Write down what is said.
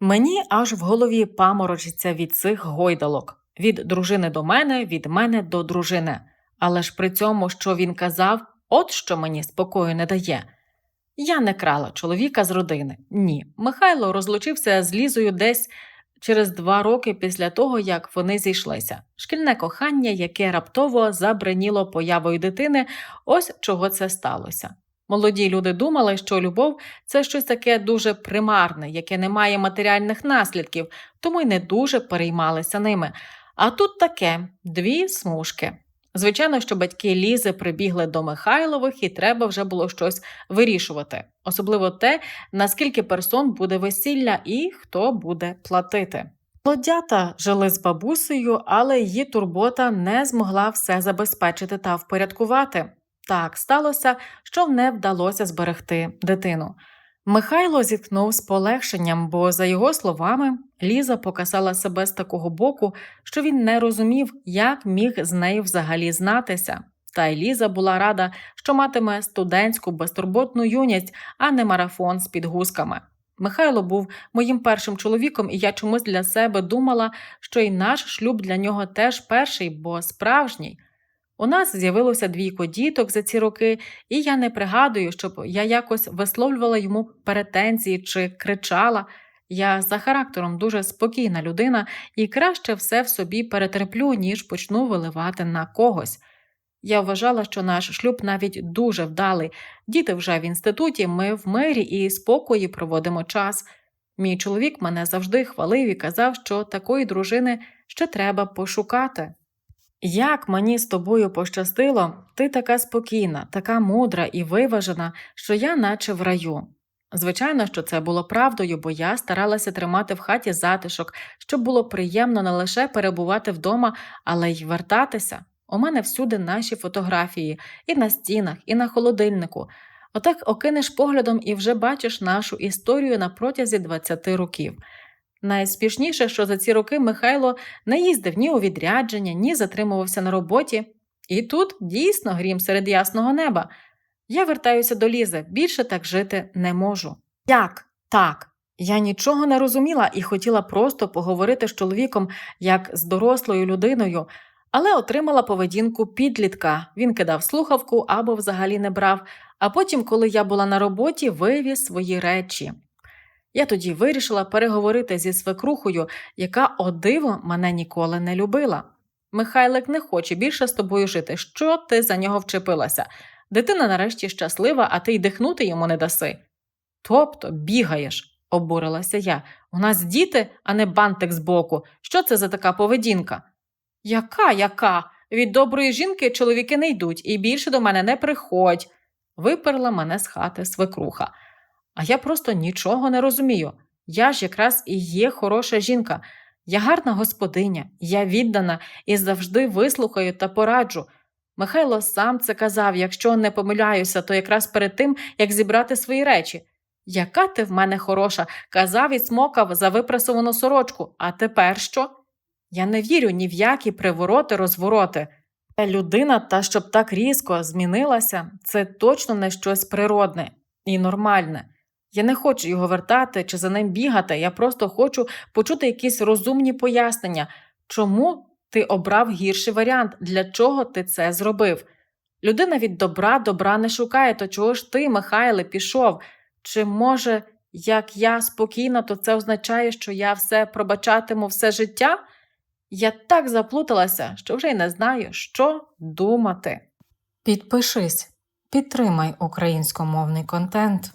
Мені аж в голові паморочиться від цих гойдалок від дружини до мене, від мене до дружини. Але ж при цьому, що він казав, от що мені спокою не дає. Я не крала чоловіка з родини. Ні. Михайло розлучився з Лізою десь через два роки після того, як вони зійшлися. Шкільне кохання, яке раптово забриніло появою дитини, ось чого це сталося. Молоді люди думали, що любов це щось таке дуже примарне, яке не має матеріальних наслідків, тому й не дуже переймалися ними. А тут таке дві смужки. Звичайно, що батьки Лізи прибігли до Михайлових і треба вже було щось вирішувати, особливо те, наскільки персон буде весілля і хто буде платити. Молодята жили з бабусею, але її турбота не змогла все забезпечити та впорядкувати. Так сталося, що не вдалося зберегти дитину. Михайло зіткнув з полегшенням, бо, за його словами, Ліза показала себе з такого боку, що він не розумів, як міг з нею взагалі знатися. Та й Ліза була рада, що матиме студентську безтурботну юність, а не марафон з підгузками. Михайло був моїм першим чоловіком, і я чомусь для себе думала, що і наш шлюб для нього теж перший, бо справжній. У нас з'явилося двійко діток за ці роки, і я не пригадую, щоб я якось висловлювала йому претензії чи кричала. Я за характером дуже спокійна людина і краще все в собі перетерплю, ніж почну виливати на когось. Я вважала, що наш шлюб навіть дуже вдалий. Діти вже в інституті, ми в мирі і спокої проводимо час. Мій чоловік мене завжди хвалив і казав, що такої дружини ще треба пошукати. Як мені з тобою пощастило, ти така спокійна, така мудра і виважена, що я наче в раю. Звичайно, що це було правдою, бо я старалася тримати в хаті затишок, щоб було приємно не лише перебувати вдома, але й вертатися. У мене всюди наші фотографії, і на стінах, і на холодильнику. Отак окинеш поглядом і вже бачиш нашу історію на протязі 20 років. Найспішніше, що за ці роки Михайло не їздив ні у відрядження, ні затримувався на роботі. І тут дійсно грім серед ясного неба. Я вертаюся до Лізи, більше так жити не можу. Як так? Я нічого не розуміла і хотіла просто поговорити з чоловіком як з дорослою людиною, але отримала поведінку підлітка. Він кидав слухавку або взагалі не брав, а потім, коли я була на роботі, вивіз свої речі. Я тоді вирішила переговорити зі свекрухою, яка, о диво, мене ніколи не любила. Михайлик не хоче більше з тобою жити. Що ти за нього вчепилася? Дитина нарешті щаслива, а ти й дихнути йому не даси. Тобто бігаєш, обурилася я. У нас діти, а не бантик збоку. Що це за така поведінка? Яка, яка? Від доброї жінки чоловіки не йдуть і більше до мене не приходь, виперла мене з хати свекруха. А я просто нічого не розумію. Я ж якраз і є хороша жінка. Я гарна господиня, я віддана і завжди вислухаю та пораджу. Михайло сам це казав, якщо не помиляюся, то якраз перед тим, як зібрати свої речі. Яка ти в мене хороша, казав і смокав за випрасовану сорочку, а тепер що? Я не вірю ні в які привороти, розвороти. Та Людина, та щоб так різко змінилася, це точно не щось природне і нормальне. Я не хочу його вертати чи за ним бігати, я просто хочу почути якісь розумні пояснення, чому ти обрав гірший варіант, для чого ти це зробив. Людина від добра добра не шукає, то чого ж ти, Михайле, пішов? Чи може, як я спокійна, то це означає, що я все пробачатиму все життя? Я так заплуталася, що вже й не знаю, що думати. Підпишись, підтримай українськомовний контент.